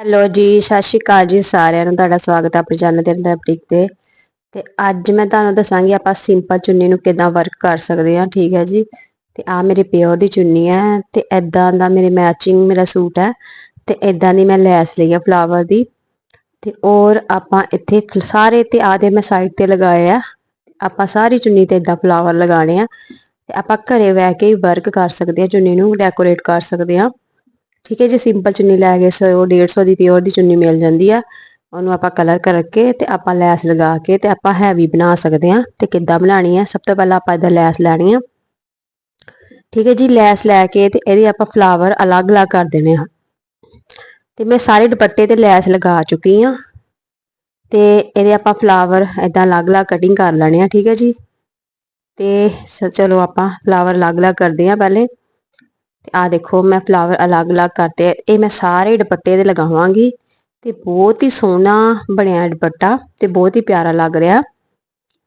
Hello ਜੀ, ਸਤਿ ਸ਼੍ਰੀ ਅਕਾਲ ਜੀ ਸਾਰਿਆਂ ਨੂੰ, ਤੁਹਾਡਾ ਸਵਾਗਤ ਹੈ ਆਪਣੇ ਚੈਨਲ ਤੇ ਦਾ ਬੁਟੀਕ ਤੇ। ਤੇ ਅੱਜ ਮੈਂ ਤੁਹਾਨੂੰ ਦੱਸਾਂਗੀ ਆਪਾਂ ਸਿੰਪਲ ਚੁੰਨੀ ਨੂੰ ਕਿਦਾਂ ਵਰਕ ਕਰ ਸਕਦੇ ਹਾਂ, ਠੀਕ ਹੈ ਜੀ? ਤੇ ਆ ਮੇਰੇ ਪਿਓਰ ਦੀ ਚੁੰਨੀ ਹੈ, ਤੇ ਐਦਾਂ ਦਾ ਮੇਰੇ ਮੈਚਿੰਗ ਮੇਰਾ ਸੂਟ ਹੈ, ਤੇ ਐਦਾਂ ਦੀ ਮੈਂ ਲੈਸ ਲਈ ਆ ਫਲਾਵਰ ਦੀ। ਤੇ ਔਰ ਆਪਾਂ ਇੱਥੇ ਸਾਰੇ ਤੇ ਆਦੇ ਮੈਂ ਸਾਈਡ ਤੇ ਲਗਾਏ ਆ, ਆਪਾਂ ਸਾਰੀ ਚੁੰਨੀ ਤੇ ਇਦਾਂ ਫਲਾਵਰ ਲਗਾਣੇ ਆ। ਤੇ ਆਪਾਂ ਘਰੇ ਬਹਿ ਕੇ ਹੀ ਵਰਕ ਕਰ ਸਕਦੇ ਆ ਚੁੰਨੀ ਨੂੰ ਡੈਕੋਰੇਟ ਕਰ ਸਕਦੇ ਆ ਠੀਕ ਹੈ ਜੀ ਸਿੰਪਲ ਚੁੰਨੀ ਲੈ ਕੇ 100 150 ਦੀ ਪਿਓਰ ਦੀ ਚੁੰਨੀ ਮਿਲ ਜਾਂਦੀ ਆ। ਉਹਨੂੰ ਆਪਾਂ ਕਲਰ ਕਰਕੇ ਤੇ ਆਪਾਂ ਲੈਸ ਲਗਾ ਕੇ ਤੇ ਆਪਾਂ ਹੈਵੀ ਬਣਾ ਸਕਦੇ ਆ ਤੇ ਕਿੱਦਾਂ ਬਣਾਣੀ ਆ? ਸਭ ਤੋਂ ਪਹਿਲਾਂ ਆਪਾਂ ਇਹਦਾ ਲੈਸ ਲੈਣੀ ਆ। ਠੀਕ ਹੈ ਜੀ, ਲੈਸ ਲੈ ਕੇ ਤੇ ਇਹਦੇ ਆਪਾਂ ਫਲਾਵਰ ਅਲੱਗ-ਅਲੱਗ ਕਰ ਦੇਣੇ ਆ। ਤੇ ਮੈਂ ਸਾਰੇ ਦੁਪੱਟੇ ਤੇ ਲੈਸ ਲਗਾ ਚੁੱਕੀ ਆ। ਤੇ ਇਹਦੇ ਆਪਾਂ ਫਲਾਵਰ ਇਦਾਂ ਅਲੱਗ-ਅਲੱਗ ਕਟਿੰਗ ਕਰ ਲੈਣੇ ਆ, ਠੀਕ ਹੈ ਜੀ। ਤੇ ਚਲੋ ਆਪਾਂ ਫਲਾਵਰ ਅਲੱਗ-ਅਲੱਗ ਕਰਦੇ ਆ ਪਹਿਲੇ। ਤੇ ਆ ਦੇਖੋ, ਮੈਂ ਫਲਾਵਰ ਅਲੱਗ-ਅਲੱਗ ਕਰਤੇ ਇਹ ਮੈਂ ਸਾਰੇ ਦੁਪੱਟੇ ਦੇ ਲਗਾਵਾਂਗੀ ਤੇ ਬਹੁਤ ਹੀ ਸੋਹਣਾ ਬਣਿਆ ਦੁਪੱਟਾ ਤੇ ਬਹੁਤ ਹੀ ਪਿਆਰਾ ਲੱਗ ਰਿਹਾ।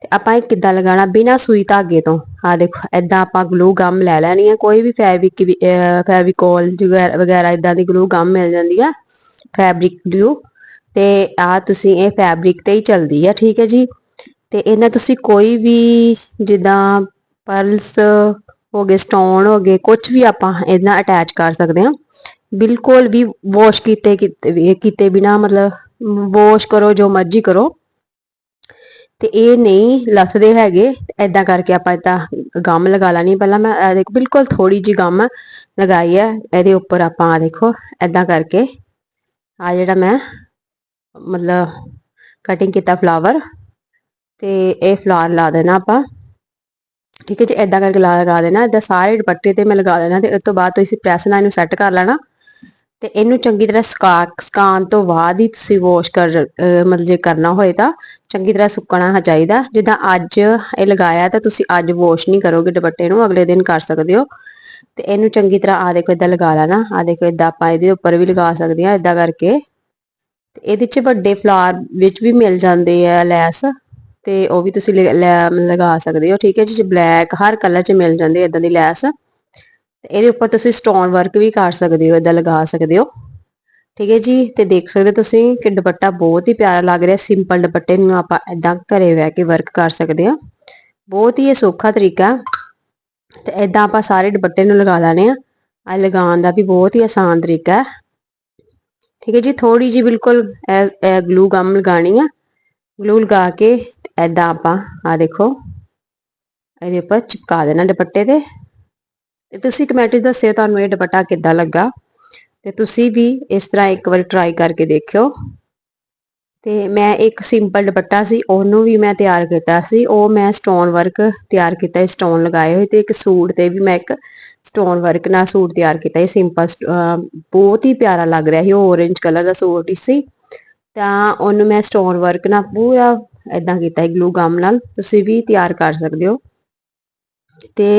ਤੇ ਆਪਾਂ ਇਹ ਕਿੱਦਾਂ ਲਗਾਉਣਾ? ਬਿਨਾ ਸੂਈ ਧਾਗੇ ਤੋਂ। ਆ ਦੇਖੋ ਐਦਾਂ ਆਪਾਂ ਗਲੂ ਗਮ ਲੈ ਲੈਣੀ ਹੈ ਕੋਈ ਵੀ ਫੈਬਰਿਕ ਫੈਵਿਕੋਲ ਵਗੈਰਾ ਇਦਾਂ ਦੀ ਗਲੂ ਗਮ ਮਿਲ ਜਾਂਦੀ ਆ ਫੈਬਰਿਕ ਗਲੂ ਤੇ ਆ ਤੁਸੀਂ ਇਹ ਫੈਬਰਿਕ ਤੇ ਹੀ ਚਲਦੀ ਆ, ਠੀਕ ਹੈ ਜੀ। ਤੇ ਇਹਨਾਂ ਤੁਸੀਂ ਕੋਈ ਵੀ ਜਿੱਦਾਂ ਪਰਲਸ ਹੋ ਗਏ ਸਟੋਨ ਹੋ ਗਏ ਕੁਝ ਵੀ ਆਪਾਂ ਇਹਨਾਂ ਅਟੈਚ ਕਰ ਸਕਦੇ ਹਾਂ। ਬਿਲਕੁਲ ਵੀ ਵਾਸ਼ ਕੀਤੇ ਕੀਤੇ ਬਿਨਾ ਮਤਲਬ ਵਾਸ਼ ਕਰੋ, ਜੋ ਮਰਜ਼ੀ ਕਰੋ। ਤੇ ਇਹ ਨਹੀਂ ਲੱਥਦੇ ਹੈਗੇ ਐਦਾਂ ਕਰਕੇ ਆਪਾਂ ਇਦਾਂ ਗਮ ਲਗਾ ਲੈਣੀ। ਪਹਿਲਾਂ ਮੈਂ ਦੇਖੋ, ਬਿਲਕੁਲ ਥੋੜੀ ਜੀ ਗਮ ਲਗਾਈ ਹੈ, ਇਹਦੇ ਉੱਪਰ ਆਪਾਂ ਆ ਦੇਖੋ ਐਦਾਂ ਕਰਕੇ। ਆ ਜਿਹੜਾ ਮੈਂ ਮਤਲਬ ਕਟਿੰਗ ਕੀਤਾ ਫਲਾਵਰ ਤੇ ਇਹ ਫਲਾਵਰ ਲਾ ਦੇਣਾ ਆਪਾਂ। ਠੀਕ ਹੈ ਜੀ ਐਦਾਂ ਕਰਕੇ ਲਗਾ ਦੇਣਾ ਇਦਾਂ ਸਾਰੇ ਦੁਪੱਟੇ ਤੇ ਮੈਂ ਲਗਾ ਦੇਣਾ ਤੇ ਉਸ ਤੋਂ ਬਾਅਦ ਤੁਸੀਂ ਪ੍ਰੈਸ ਨਾਲ ਇਹਨੂੰ ਸੈੱਟ ਕਰ ਲੈਣਾ ਤੇ ਇਹਨੂੰ ਚੰਗੀ ਤਰ੍ਹਾਂ ਸਕਾ ਸਕਾਨ ਤੋਂ ਬਾਅਦ ਹੀ ਤੁਸੀਂ ਵਾਸ਼ ਕਰ ਮਤਲਬ ਜੇ ਕਰਨਾ ਹੋਏ ਤਾਂ ਚੰਗੀ ਤਰ੍ਹਾਂ ਸੁੱਕਣਾ ਚਾਹੀਦਾ। ਜਿੱਦਾਂ ਅੱਜ ਇਹ ਲਗਾਇਆ ਤਾਂ ਤੁਸੀਂ ਅੱਜ ਵਾਸ਼ ਨਹੀਂ ਕਰੋਗੇ ਦੁਪੱਟੇ ਨੂੰ, ਅਗਲੇ ਦਿਨ ਕਰ ਸਕਦੇ ਹੋ। ਤੇ ਇਹਨੂੰ ਚੰਗੀ ਤਰ੍ਹਾਂ ਆ ਦੇਖੋ ਇਦਾਂ ਲਗਾ ਲੈਣਾ ਆ ਦੇਖੋ ਇਦਾਂ ਆਪਾਂ ਇਹਦੇ ਉੱਪਰ ਵੀ ਲਗਾ ਸਕਦੇ ਆ ਇਦਾਂ ਕਰਕੇ। ਤੇ ਇਹਦੇ 'ਚ ਵੱਡੇ ਫਲਾਰ ਵਿੱਚ ਵੀ ਮਿਲ ਜਾਂਦੇ ਆ ਲੈਸ। ਤੇ ਉਹ ਵੀ ਤੁਸੀਂ ਲਗਾ ਸਕਦੇ ਹੋ, ਠੀਕ ਹੈ ਜੀ ਬਲੈਕ ਹਰ ਕਲਰ 'ਚ ਮਿਲ ਜਾਂਦੇ ਇਦਾਂ ਦੀ ਲੈਸ। ਇਹਦੇ ਉੱਪਰ ਤੁਸੀਂ ਸਟੋਨ ਵਰਕ ਵੀ ਕਰ ਸਕਦੇ ਹੋ ਇਦਾਂ ਲਗਾ ਸਕਦੇ ਹੋ। ਠੀਕ ਹੈ ਜੀ, ਤੇ ਦੇਖ ਸਕਦੇ ਤੁਸੀਂ ਕਿ ਦੁਪੱਟਾ ਬਹੁਤ ਹੀ ਪਿਆਰਾ ਲੱਗ ਰਿਹਾ ਸਿੰਪਲ ਦੁਪੱਟੇ ਨੂੰ ਆਪਾਂ ਇਦਾਂ ਘਰੇ ਬਹਿ ਕੇ ਵਰਕ ਕਰ ਸਕਦੇ ਹਾਂ। ਬਹੁਤ ਹੀ ਇਹ ਸੌਖਾ ਤਰੀਕਾ। ਤੇ ਇਦਾਂ ਆਪਾਂ ਸਾਰੇ ਦੁਪੱਟੇ ਨੂੰ ਲਗਾ ਲੈਣੇ ਆ। ਆ ਲਗਾਉਣ ਦਾ ਵੀ ਬਹੁਤ ਹੀ ਆਸਾਨ ਤਰੀਕਾ ਹੈ। ਠੀਕ ਹੈ ਜੀ ਥੋੜੀ ਜੀ ਬਿਲਕੁਲ ਗਲੂ ਗਮ ਲਗਾਣੀ ਆ। ਗਲੂ ਲਗਾ ਕੇ ਐਦਾਂ ਆਪਾਂ ਆ ਦੇਖੋ, ਇਹਦੇ ਉੱਪਰ ਚਿਪਕਾ ਦੇਣਾ ਦੁਪੱਟੇ ਤੇ। ਤੇ ਤੁਸੀਂ ਕਮੈਂਟ ਦੱਸਿਓ ਤੁਹਾਨੂੰ ਇਹ ਦੁਪੱਟਾ ਕਿੱਦਾਂ ਲੱਗਾ। ਤੇ ਤੁਸੀਂ ਵੀ ਇਸ ਤਰ੍ਹਾਂ ਇੱਕ ਵਾਰ ਟਰਾਈ ਕਰਕੇ ਦੇਖਿਓ। ਤੇ ਮੈਂ ਇੱਕ ਸਿੰਪਲ ਦੁਪੱਟਾ ਸੀ, ਉਹਨੂੰ ਵੀ ਮੈਂ ਤਿਆਰ ਕੀਤਾ ਸੀ। ਉਹ ਮੈਂ ਸਟੋਨ ਵਰਕ ਤਿਆਰ ਕੀਤਾ ਸਟੋਨ ਲਗਾਏ ਹੋਏ ਤੇ ਇੱਕ ਸੂਟ ਤੇ ਵੀ ਮੈਂ ਇੱਕ ਸਟੋਨ ਵਰਕ ਨਾਲ ਸੂਟ ਤਿਆਰ ਕੀਤਾ। ਇਹ ਸਿੰਪਲ ਬਹੁਤ ਹੀ ਪਿਆਰਾ ਲੱਗ ਰਿਹਾ ਸੀ, ਉਹ orange ਕਲਰ ਦਾ ਸੂਟ ਸੀ। ਤਾਂ ਉਹਨੂੰ ਮੈਂ ਸਟੋਨ ਵਰਕ ਨਾਲ ਪੂਰਾ ਇਦਾਂ ਕੀਤਾ ਹੈ ਗਲੂ ਗਮ ਨਾਲ। ਤੁਸੀਂ ਵੀ ਤਿਆਰ ਕਰ ਸਕਦੇ ਹੋ। ਤੇ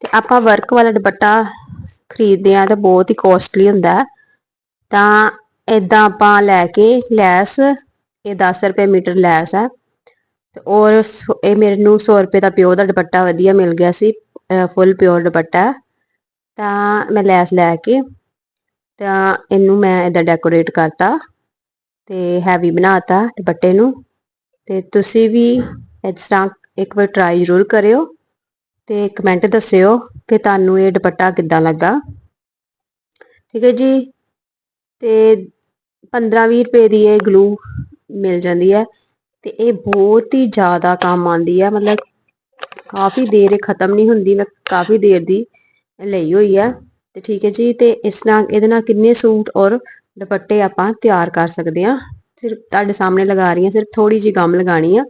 ਤੇ ਆਪਾਂ ਵਰਕ ਵਾਲਾ ਦੁਪੱਟਾ ਖਰੀਦਦੇ ਆ ਤਾਂ ਬਹੁਤ ਹੀ ਕੋਸਟਲੀ ਹੁੰਦਾ ਤਾਂ ਇਦਾਂ ਆਪਾਂ ਲੈ ਕੇ ਲੈਸ, ਇਹ 10 ਰੁਪਏ ਮੀਟਰ ਲੈਸ ਹੈ। ਤੇ ਔਰ ਇਹ ਮੇਰੇ ਨੂੰ 100 ਰੁਪਏ ਦਾ ਪਿਓ ਦਾ ਦੁਪੱਟਾ ਵਧੀਆ ਮਿਲ ਗਿਆ ਸੀ ਫੁੱਲ ਪਿਓਰ ਦੁਪੱਟਾ ਤਾਂ ਮੈਂ ਲੈਸ ਲੈ ਕੇ, ਤਾਂ ਇਹਨੂੰ ਮੈਂ ਇਦਾਂ ਡੈਕੋਰੇਟ ਕਰਤਾ ਤੇ ਹੈਵੀ ਬਣਾਤਾ ਦੁਪੱਟੇ ਨੂੰ। ਤੇ ਤੁਸੀਂ ਵੀ ਇਸ ਤਰ੍ਹਾਂ ਇੱਕ ਵਾਰ ਟਰਾਈ ਜ਼ਰੂਰ ਕਰਿਓ ਤੇ ਕਮੈਂਟ ਦੱਸਿਓ ਕਿ ਤੁਹਾਨੂੰ ਇਹ ਦੁਪੱਟਾ ਕਿੱਦਾਂ ਲੱਗਾ। ਠੀਕ ਹੈ ਜੀ, ਤੇ 15-20 ਰੁਪਏ ਦੀ ਇਹ ਗਲੂ ਮਿਲ ਜਾਂਦੀ ਹੈ ਤੇ ਇਹ ਬਹੁਤ ਹੀ ਜ਼ਿਆਦਾ ਕੰਮ ਆਉਂਦੀ ਹੈ, ਮਤਲਬ ਕਾਫੀ ਦੇਰ ਇਹ ਖਤਮ ਨਹੀਂ ਹੁੰਦੀ, ਮੈਂ ਕਾਫੀ ਦੇਰ ਦੀ ਲਈ ਹੋਈ ਹੈ। ਤੇ ਠੀਕ ਹੈ ਜੀ, ਤੇ ਇਸ ਨਾਲ ਇਹਦੇ ਨਾਲ ਕਿੰਨੇ ਸੂਟ ਔਰ ਦੁਪੱਟੇ ਆਪਾਂ ਤਿਆਰ ਕਰ ਸਕਦੇ ਆ ਸਿਰਫ ਤੁਹਾਡੇ ਸਾਹਮਣੇ ਲਗਾ ਰਹੀ ਹਾਂ, ਸਿਰਫ ਥੋੜੀ ਜੀ ਗਮ ਲਗਾਣੀ ਆ।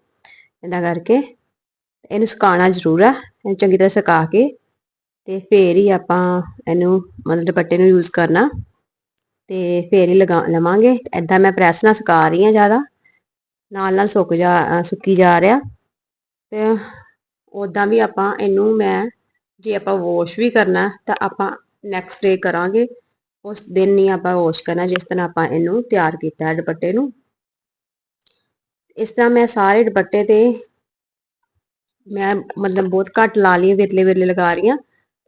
ਇਹਦਾ ਕਰਕੇ ਇਹਨੂੰ ਸੁਕਾਉਣਾ ਜ਼ਰੂਰ ਆ, ਇਹਨੂੰ ਚੰਗੀ ਤਰ੍ਹਾਂ ਸੁਕਾ ਕੇ ਤੇ ਫੇਰ ਹੀ ਆਪਾਂ ਇਹਨੂੰ ਮਤਲਬ ਦੁਪੱਟੇ ਨੂੰ ਯੂਜ਼ ਕਰਨਾ। ਤੇ ਫੇਰ ਹੀ ਲਗਾ, ਲਵਾਂਗੇ। ਐਦਾਂ ਮੈਂ ਪ੍ਰੈਸ ਨਾਲ ਸੁਕਾ ਰਹੀ ਹਾਂ ਜ਼ਿਆਦਾ। ਨਾਲ ਨਾਲ ਸੁੱਕ ਜਾ, ਸੁੱਕੀ ਜਾ ਰਿਹਾ। ਤੇ ਉਦਾਂ ਵੀ ਆਪਾਂ ਇਹਨੂੰ ਮੈਂ, ਜੇ ਆਪਾਂ ਵਾਸ਼ ਵੀ ਕਰਨਾ, ਤਾਂ ਆਪਾਂ ਨੈਕਸਟ ਡੇ ਕਰਾਂਗੇ। ਉਸ ਦਿਨ ਨਹੀਂ ਆਪਾਂ ਵਾਸ਼ ਕਰਨਾ, ਜਿਸ ਦਿਨ ਆਪਾਂ ਇਹਨੂੰ ਤਿਆਰ ਕੀਤਾ ਹੈ ਦੁਪੱਟੇ ਨੂੰ। ਇਸ ਤਰ੍ਹਾਂ ਮੈਂ ਸਾਰੇ ਦੁਪੱਟੇ ਤੇ ਮੈਂ ਮਤਲਬ ਬਹੁਤ ਘੱਟ ਲਾ ਲਈ ਵਿਰਲੇ ਵਿਰਲੇ ਲਗਾ ਰਹੀ ਹਾਂ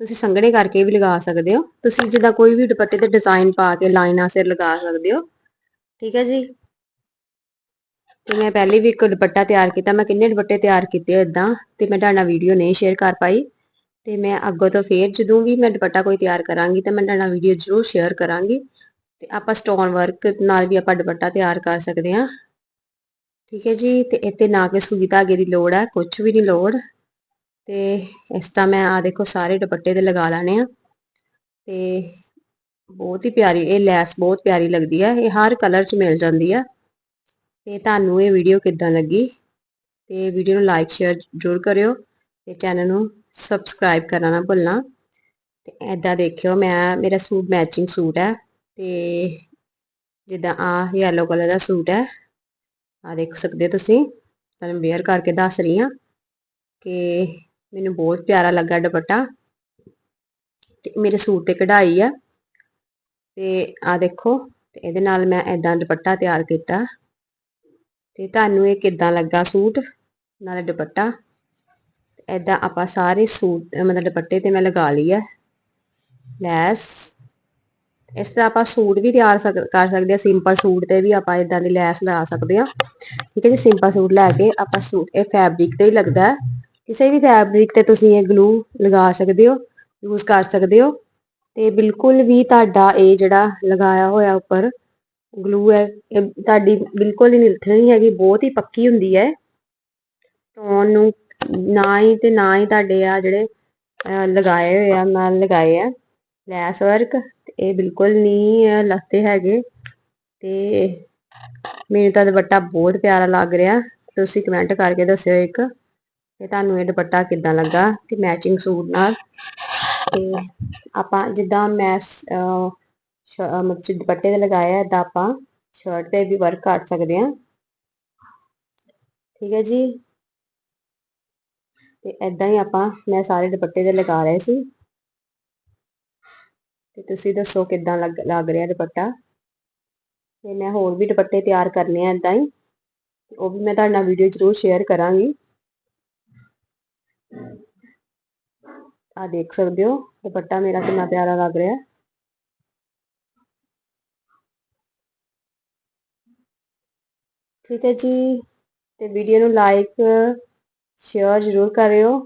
ਤੁਸੀਂ ਸੰਘਣੇ ਕਰਕੇ ਵੀ ਲਗਾ ਸਕਦੇ ਹੋ। ਤੁਸੀਂ ਜਿੱਦਾਂ ਕੋਈ ਵੀ ਦੁਪੱਟੇ ਤੇ ਡਿਜ਼ਾਈਨ ਪਾ ਕੇ ਲਾਈਨਾਂ ਸਿਰ ਲਗਾ ਸਕਦੇ ਹੋ। ਠੀਕ ਹੈ ਜੀ? ਤੇ ਮੈਂ ਪਹਿਲੇ ਵੀ ਇੱਕ ਦੁਪੱਟਾ ਤਿਆਰ ਕੀਤਾ। ਮੈਂ ਕਿੰਨੇ ਦੁਪੱਟੇ ਤਿਆਰ ਕੀਤੇ ਇਦਾਂ ਤੇ ਮੈਂ ਤੁਹਾਡਾ ਵੀਡੀਓ ਨਹੀਂ ਸ਼ੇਅਰ ਕਰ ਪਾਈ। ਤੇ ਮੈਂ ਅੱਗੋਂ ਤੋਂ ਫੇਰ ਜਦੋਂ ਵੀ ਮੈਂ ਦੁਪੱਟਾ ਕੋਈ ਤਿਆਰ ਕਰਾਂਗੀ, ਤਾਂ ਮੈਂ ਤੁਹਾਡਾ ਵੀਡੀਓ ਜ਼ਰੂਰ ਸ਼ੇਅਰ ਕਰਾਂਗੀ। ਤੇ ਆਪਾਂ ਸਟੋਨ ਵਰਕ ਨਾਲ ਵੀ ਆਪਾਂ ਦੁਪੱਟਾ ਤਿਆਰ ਕਰ ਸਕਦੇ ਹਾਂ। ਠੀਕ ਹੈ ਜੀ, ਤੇ ਇੱਥੇ ਨਾ ਕਿ ਸੂਈ ਧਾਗੇ ਦੀ ਲੋੜ ਹੈ ਕੁਝ ਵੀ ਨਹੀਂ ਲੋੜ। ਤੇ ਇਸ ਤਰ੍ਹਾਂ ਮੈਂ ਆ ਦੇਖੋ ਸਾਰੇ ਦੁਪੱਟੇ ਤੇ ਲਗਾ ਲਾਣੇ ਆ। ਤੇ ਬਹੁਤ ਹੀ ਪਿਆਰੀ, ਇਹ ਲੈਸ ਬਹੁਤ ਪਿਆਰੀ ਲੱਗਦੀ ਹੈ, ਇਹ ਹਰ ਕਲਰ 'ਚ ਮਿਲ ਜਾਂਦੀ ਹੈ। ਤੇ ਤੁਹਾਨੂੰ ਇਹ ਵੀਡੀਓ ਕਿੱਦਾਂ ਲੱਗੀ? ਤੇ ਵੀਡੀਓ ਨੂੰ ਲਾਈਕ, ਸ਼ੇਅਰ ਜ਼ਰੂਰ ਕਰਿਓ ਤੇ ਚੈਨਲ ਨੂੰ ਸਬਸਕ੍ਰਾਈਬ ਕਰਨਾ ਨਾ ਭੁੱਲਣਾ। ਤੇ ਐਦਾਂ ਦੇਖਿਓ, ਮੈਂ, ਮੇਰਾ ਸੂਟ ਮੈਚਿੰਗ ਸੂਟ ਹੈ ਤੇ ਜਿੱਦਾਂ ਆ ਯੈਲੋ ਕਲਰ ਦਾ ਸੂਟ ਹੈ। ਆ ਦੇਖ ਸਕਦੇ ਤੁਸੀਂ, ਤੁਹਾਨੂੰ ਵੇਅਰ ਕਰਕੇ ਦੱਸ ਰਹੀ ਹਾਂ ਕਿ ਮੈਨੂੰ ਬਹੁਤ ਪਿਆਰਾ ਲੱਗਾ ਦੁਪੱਟਾ ਤੇ ਮੇਰੇ ਸੂਟ ਤੇ ਕਢਾਈ ਆ ਤੇ ਆ ਦੇਖੋ, ਤੇ ਇਹਦੇ ਨਾਲ ਮੈਂ ਐਦਾਂ ਦੁਪੱਟਾ ਤਿਆਰ ਕੀਤਾ ਤੇ ਤੁਹਾਨੂੰ ਇਹ ਕਿੱਦਾਂ ਲੱਗਾ ਸੂਟ, ਨਾਲ ਦੁਪੱਟਾ। ਐਦਾਂ ਆਪਾਂ ਸਾਰੇ ਸੂਟ, ਮਤਲਬ ਦੁਪੱਟੇ ਤੇ ਮੈਂ ਲਗਾ ਲਈ ਹੈ ਲੈਸ ਇਸ ਤਰ੍ਹਾਂ ਆਪਾਂ ਸੂਟ ਵੀ ਤਿਆਰ ਕਰ ਸਕਦੇ ਆ ਸਿੰਪਲ ਸੂਟ ਤੇ ਵੀ ਆਪਾਂ ਇਦਾਂ ਦੀ ਲੈਸ ਲਗਾ ਸਕਦੇ ਆ ਠੀਕ ਹੈ ਜੀ ਸਿੰਪਲ ਸੂਟ ਲੈ ਕੇ ਆਪਾਂ ਸੂਟ, ਇਹ ਫੈਬਰਿਕ ਤੇ ਹੀ ਲੱਗਦਾ ਹੈ। ਕਿਸੇ ਵੀ ਫੈਬਰਿਕ ਤੇ ਤੁਸੀਂ ਇਹ ਗਲੂ ਲਗਾ ਸਕਦੇ ਹੋ ਯੂਜ਼ ਕਰ ਸਕਦੇ ਹੋ। ਤੇ ਬਿਲਕੁਲ ਵੀ ਤੁਹਾਡਾ ਇਹ ਜਿਹੜਾ ਲਗਾਇਆ ਹੋਇਆ ਉੱਪਰ ਗਲੂ ਹੈ, ਇਹ ਤੁਹਾਡੀ ਬਿਲਕੁਲ ਹੀ ਨਿਲਥਣੀ ਹੈਗੀ, ਬਹੁਤ ਹੀ ਪੱਕੀ ਹੁੰਦੀ ਹੈ। ਤੁਹਾਨੂੰ ਨਾ ਹੀ ਤੇ ਨਾ ਹੀ ਤੁਹਾਡੇ ਆ ਜਿਹੜੇ ਲਗਾਏ ਹੋਏ ਆ, ਨਾਲ ਲਗਾਏ ਆ, ਲੈਸ ਵਰਕ। ਇਹ ਬਿਲਕੁਲ ਨਹੀਂ ਲੱਤੇ ਹੈਗੇ। ਤੇ ਮੈਨੂੰ ਤਾਂ ਦੁਪੱਟਾ ਬਹੁਤ ਪਿਆਰਾ ਲੱਗ ਰਿਹਾ। ਤੁਸੀਂ ਕਮੈਂਟ ਕਰਕੇ ਦੱਸਿਓ ਇੱਕ। ਤੇ ਤੁਹਾਨੂੰ ਇਹ ਦੁਪੱਟਾ ਕਿੱਦਾਂ ਲੱਗਾ ਤੇ ਮੈਚਿੰਗ ਸੂਟ ਨਾਲ? ਤੇ ਆਪਾਂ ਜਿੱਦਾਂ ਮੈਂ ਮਤਲਬ ਦੁਪੱਟੇ ਤੇ ਲਗਾਇਆ ਇਦਾਂ ਆਪਾਂ ਸ਼ਰਟ ਤੇ ਵੀ ਵਰਕ ਕਰ ਸਕਦੇ ਹਾਂ। ਠੀਕ ਹੈ ਜੀ? ਤੇ ਇਦਾਂ ਹੀ ਆਪਾਂ, ਮੈਂ ਸਾਰੇ ਦੁਪੱਟੇ ਤੇ ਲਗਾ ਰਹੇ ਸੀ। ਤੇ ਤੁਸੀਂ ਦੱਸੋ ਕਿੱਦਾਂ ਲੱਗ ਰਿਹਾ ਦੁਪੱਟਾ? ਤੇ ਮੈਂ ਹੋਰ ਵੀ ਦੁਪੱਟੇ ਤਿਆਰ ਕਰਨੇ ਆ ਇਦਾਂ ਹੀ ਉਹ ਵੀ ਮੈਂ ਤੁਹਾਡੇ ਨਾਲ ਵੀਡੀਓ ਜ਼ਰੂਰ ਸ਼ੇਅਰ ਕਰਾਂਗੀ। ਆ ਦੇਖ ਸਕਦੇ ਹੋ, ਦੁਪੱਟਾ ਮੇਰਾ ਕਿੰਨਾ ਪਿਆਰਾ ਲੱਗ ਰਿਹਾ। ਠੀਕ ਹੈ ਜੀ, ਤੇ ਵੀਡੀਓ ਨੂੰ ਲਾਈਕ ਸ਼ੇਅਰ ਜ਼ਰੂਰ ਕਰਿਓ।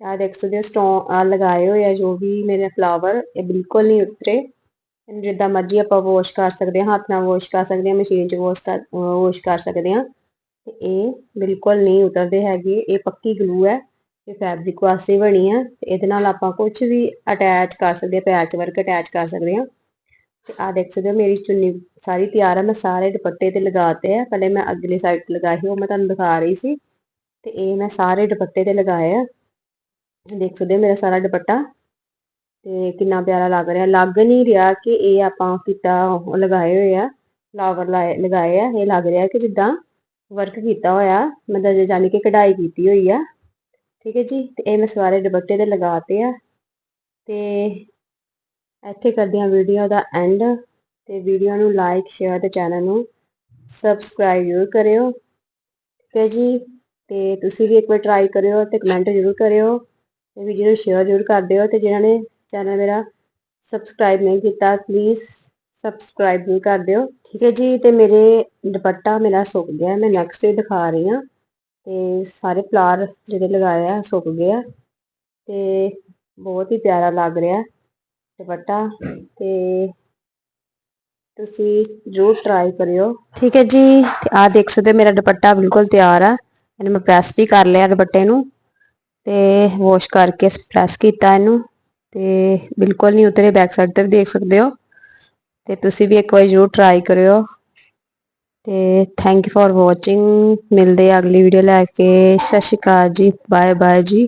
ਆ ਦੇਖ ਸਕਦੇ ਹੋ ਸਟੋਨ ਆ ਲਗਾਏ ਹੋਏ ਆ, ਜੋ ਵੀ ਮੇਰੇ ਫਲਾਵਰ ਇਹ ਬਿਲਕੁਲ ਨਹੀਂ ਉਤਰੇ। ਜਿੱਦਾਂ ਮਰਜ਼ੀ ਆਪਾਂ ਵਾਸ਼ ਕਰ ਸਕਦੇ ਹਾਂ, ਹੱਥ ਨਾਲ ਵਾਸ਼ ਕਰ ਸਕਦੇ ਹਾਂ ਮਸ਼ੀਨ 'ਚ ਵਾਸ਼ ਕਰ ਵਾਸ਼ ਕਰ ਸਕਦੇ ਹਾਂ। ਤੇ ਇਹ ਬਿਲਕੁਲ ਨਹੀਂ ਉਤਰਦੇ ਹੈਗੇ, ਇਹ ਪੱਕੀ ਗਲੂ ਹੈ, ਇਹ ਫੈਬਰਿਕ ਵਾਸਤੇ ਬਣੀ ਹੈ ਤੇ ਇਹਦੇ ਨਾਲ ਆਪਾਂ ਕੁਝ ਵੀ ਅਟੈਚ ਕਰ ਸਕਦੇ ਹਾਂ ਪੈਚ ਵਰਕ ਅਟੈਚ ਕਰ ਸਕਦੇ ਹਾਂ। ਤੇ ਆ ਦੇਖ ਸਕਦੇ ਹੋ, ਮੇਰੀ ਚੁੰਨੀ ਸਾਰੀ ਤਿਆਰ ਹੈ ਮੈਂ ਸਾਰੇ ਦੁਪੱਟੇ ਤੇ ਲਗਾਤੇ ਆ। ਪਹਿਲੇ ਮੈਂ ਅਗਲੀ ਸਾਈਡ ਤੇ ਲਗਾਈ, ਉਹ ਮੈਂ ਤੁਹਾਨੂੰ ਦਿਖਾ ਰਹੀ ਸੀ। ਤੇ ਇਹ ਮੈਂ ਸਾਰੇ ਦੁਪੱਟੇ ਤੇ ਲਗਾਏ ਆ। ਦੇਖ ਸਕਦੇ ਹੋ ਮੇਰਾ ਸਾਰਾ ਦੁਪੱਟਾ। ਤੇ ਕਿੰਨਾ ਪਿਆਰਾ ਲੱਗ ਰਿਹਾ। ਲੱਗ ਨਹੀਂ ਰਿਹਾ ਕਿ ਇਹ ਆਪਾਂ ਕੀਤਾ ਲਗਾਏ ਹੋਏ ਆ ਫਲਾਵਰ ਲਗਾਏ ਆ। ਇਹ ਲੱਗ ਰਿਹਾ ਕਿ ਜਿੱਦਾਂ ਵਰਕ ਕੀਤਾ ਹੋਇਆ, ਮਤਲਬ ਜਾਨੀ ਕਿ ਕਢਾਈ ਕੀਤੀ ਹੋਈ ਆ। ਠੀਕ ਹੈ ਜੀ? ਤੇ ਇਹ ਮੈਂ ਸਾਰੇ ਦੁਪੱਟੇ ਤੇ ਲਗਾਤੇ ਆ। ਤੇ ਇੱਥੇ ਕਰਦੇ ਆ ਵੀਡੀਓ ਦਾ ਐਂਡ ਤੇ ਵੀਡੀਓ ਨੂੰ ਲਾਈਕ ਸ਼ੇਅਰ ਤੇ ਚੈਨਲ ਨੂੰ ਸਬਸਕ੍ਰਾਈਬ ਜ਼ਰੂਰ ਕਰਿਓ। ਠੀਕ ਹੈ ਜੀ? ਤੇ ਤੁਸੀਂ ਵੀ ਇੱਕ ਵਾਰ ਟਰਾਈ ਕਰਿਓ ਤੇ ਕਮੈਂਟ ਜ਼ਰੂਰ ਕਰਿਓ। ਤੇ ਵੀਡੀਓ ਨੂੰ ਸ਼ੇਅਰ ਜ਼ਰੂਰ ਕਰ ਦਿਓ ਤੇ ਜਿਨ੍ਹਾਂ ਨੇ ਚੈਨਲ ਮੇਰਾ ਸਬਸਕ੍ਰਾਈਬ ਨਹੀਂ ਕੀਤਾ ਪਲੀਜ਼ ਸਬਸਕ੍ਰਾਈਬ ਵੀ ਕਰ ਦਿਓ। ਠੀਕ ਹੈ ਜੀ, ਤੇ ਮੇਰੇ ਦੁਪੱਟਾ ਮੇਰਾ ਸੁੱਕ ਗਿਆ, ਮੈਂ ਨੈਕਸਟ ਡੇ ਦਿਖਾ ਰਹੀ ਹਾਂ। ਤੇ ਸਾਰੇ ਫਲਾਰ ਜਿਹੜੇ ਲਗਾਏ ਆ, ਸੁੱਕ ਗਏ ਆ। ਤੇ ਬਹੁਤ ਹੀ ਪਿਆਰਾ ਲੱਗ ਰਿਹਾ ਦੁਪੱਟਾ ਤੇ ਤੁਸੀਂ ਜ਼ਰੂਰ ਟਰਾਈ ਕਰਿਓ। ਠੀਕ ਹੈ ਜੀ ਆ ਦੇਖ ਸਕਦੇ ਮੇਰਾ ਦੁਪੱਟਾ ਬਿਲਕੁਲ ਤਿਆਰ ਆ। ਇਹਨੂੰ ਮੈਂ ਪ੍ਰੈਸ ਵੀ ਕਰ ਲਿਆ ਦੁਪੱਟੇ ਨੂੰ। ਤੇ ਵਾਸ਼ ਕਰਕੇ ਪ੍ਰੈਸ ਕੀਤਾ ਇਹਨੂੰ ਤੇ ਬਿਲਕੁਲ ਨਹੀਂ ਉਤਰੇ ਬੈਕ ਸਾਈਡ ਤੇ ਵੀ ਦੇਖ ਸਕਦੇ ਹੋ। ਤੇ ਤੁਸੀਂ ਵੀ ਇੱਕ ਵਾਰ ਜ਼ਰੂਰ ਟਰਾਈ ਕਰਿਓ। ਤੇ ਥੈਂਕ ਯੂ ਫॉर ਵਾਚਿੰਗ ਮਿਲਦੇ ਆ ਅਗਲੀ ਵੀਡੀਓ ਲੈ ਕੇ। ਸਤਿ ਸ਼੍ਰੀ ਅਕਾਲ ਜੀ। ਬਾਏ ਬਾਏ ਜੀ।